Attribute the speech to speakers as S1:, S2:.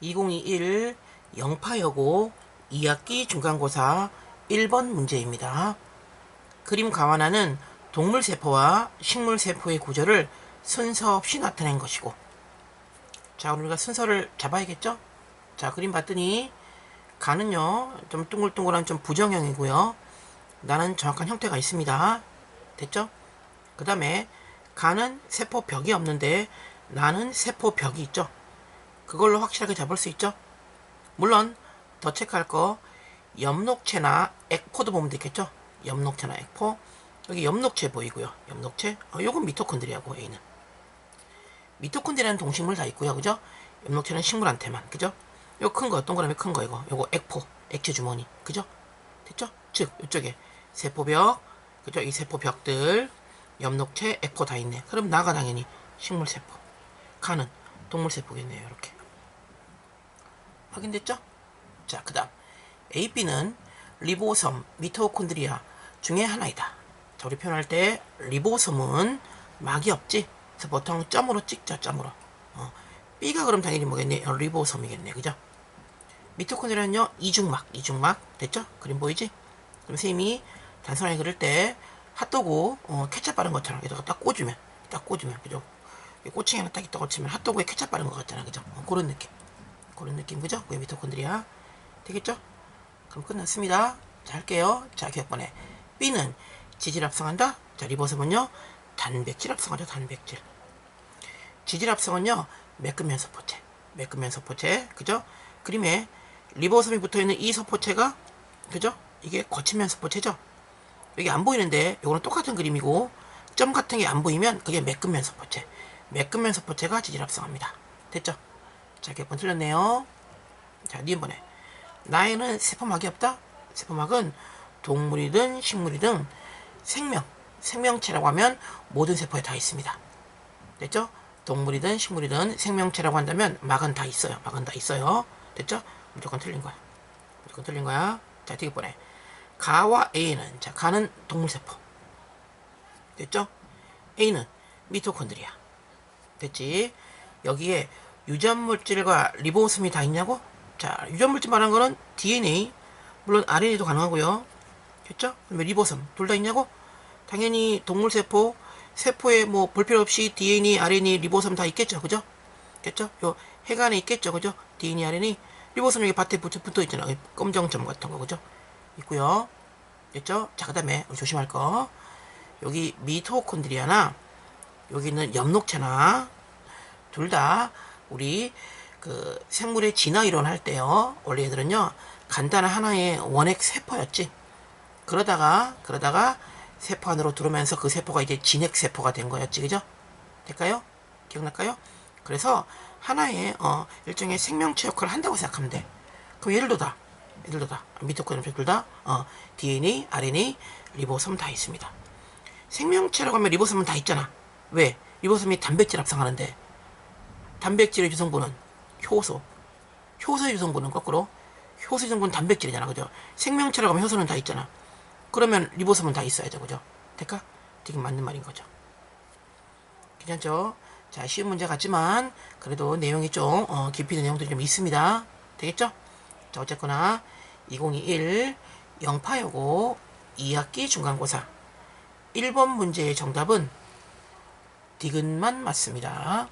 S1: 2021 영파여고 2학기 중간고사 1번 문제입니다. 그림 가완화는 동물세포와 식물세포의 구조를 순서 없이 나타낸 것이고 자 우리가 순서를 잡아야겠죠? 자 그림 봤더니 간은요 좀 둥글둥글한 좀 부정형이고요 나는 정확한 형태가 있습니다 됐죠? 그 다음에 간은 세포벽이 없는데 나는 세포벽이 있죠 그걸로 확실하게 잡을 수 있죠? 물론 더 체크할 거 엽록체나 액포도 보면 되겠죠? 엽록체나 액포. 여기 엽록체 보이고요. 엽록체? 어, 요건 미토콘드리아고 A는. 미토콘드리아는 동식물 다 있고요. 그죠? 엽록체는 식물한테만. 그죠? 요 큰 거 동그라미 큰 거 이거. 요거 액포. 액체 주머니. 그죠? 됐죠? 즉 이쪽에 세포벽. 그죠? 이 세포벽들. 엽록체 액포 다 있네. 그럼 나가 당연히. 식물세포. 간은 동물세포겠네요 이렇게 확인됐죠? 자 그 다음. AB는 리보섬 미토콘드리아 중에 하나이다. 자 우리 표현할 때 리보섬은 막이 없지? 그래서 보통 점으로 찍죠 점으로. 어, B가 그럼 당연히 뭐겠네? 어, 리보섬이겠네. 그죠? 미토콘드리아는요 이중막 이중막. 됐죠? 그림 보이지? 그럼 선생님이 단순하게 그릴 때 핫도그 어, 케찹 바른 것처럼 여기다가 딱 꽂으면 딱 꽂으면 그죠? 이 꼬챙이 하나 딱 있다 꽂히면 핫도그에 케찹 바른 것 같잖아. 그죠? 어, 그런 느낌 그런 느낌 그죠? 그게 미토콘드리아. 되겠죠? 그럼 끝났습니다. 자 할게요. 자 기억번에. B는 지질 합성한다? 자 리보섬은요? 단백질 합성하죠 단백질. 지질 합성은요? 매끈면 서포체. 매끈면 서포체 그죠? 그림에 리보섬이 붙어있는 이 서포체가 그죠? 이게 거친면 서포체죠? 여기 안 보이는데 이거는 똑같은 그림이고 점 같은 게 안 보이면 그게 매끈면 서포체. 매끈면 서포체가 지질 합성합니다. 됐죠 자몇번 틀렸네요. 자 니은번에. 나에는 세포막이 없다? 세포막은 동물이든 식물이든 생명 생명체라고 하면 모든 세포에 다 있습니다. 됐죠? 동물이든 식물이든 생명체라고 한다면 막은 다 있어요. 막은 다 있어요. 됐죠? 무조건 틀린 거야. 무조건 틀린 거야. 자 뒤에 보내 가와 A는 자 가는 동물세포. 됐죠? A는 미토콘드리아. 됐지? 여기에 유전물질과 리보솜이 다 있냐고? 자 유전물질 말한 거는 DNA 물론 RNA도 가능하고요. 됐죠? 그러면 리보솜 둘 다 있냐고? 당연히 동물세포 세포에 뭐 볼 필요 없이 DNA, RNA, 리보솜 다 있겠죠. 그죠? 됐죠? 요 해간에 있겠죠. 그죠? DNA, RNA 리보솜 여기 밭에 붙어, 붙어 있잖아. 검정점 같은 거. 그죠? 있고요. 됐죠? 자 그 다음에 조심할 거. 여기 미토콘드리아나 여기는 엽록체나 둘 다 우리 그 생물의 진화 이론 할 때요. 원래 얘들은요 간단한 하나의 원액 세포였지. 그러다가 그러다가 세포 안으로 들어오면서 그 세포가 이제 진핵 세포가 된 거였지. 그죠? 될까요? 기억날까요? 그래서 하나의 어 일종의 생명체 역할을 한다고 생각하면 돼. 그럼 예를 들다. 예를 들다. 미토콘드리아 둘다 어 DNA, RNA, 리보솜 다 있습니다. 생명체라고 하면 리보솜은 다 있잖아. 왜? 리보솜이 단백질 합성하는데 단백질의 유성분은 효소. 효소의 유성분은 거꾸로 효소 유성분은 단백질이잖아. 그죠? 생명체라고 하면 효소는 다 있잖아. 그러면 리보솜은 다 있어야죠. 그죠? 될까? 되게 맞는 말인 거죠. 괜찮죠? 자 쉬운 문제 같지만 그래도 내용이 좀 어, 깊이 있는 내용들이 좀 있습니다. 되겠죠? 자 어쨌거나 2021 영파여고 2학기 중간고사. 1번 문제의 정답은 디귿만 맞습니다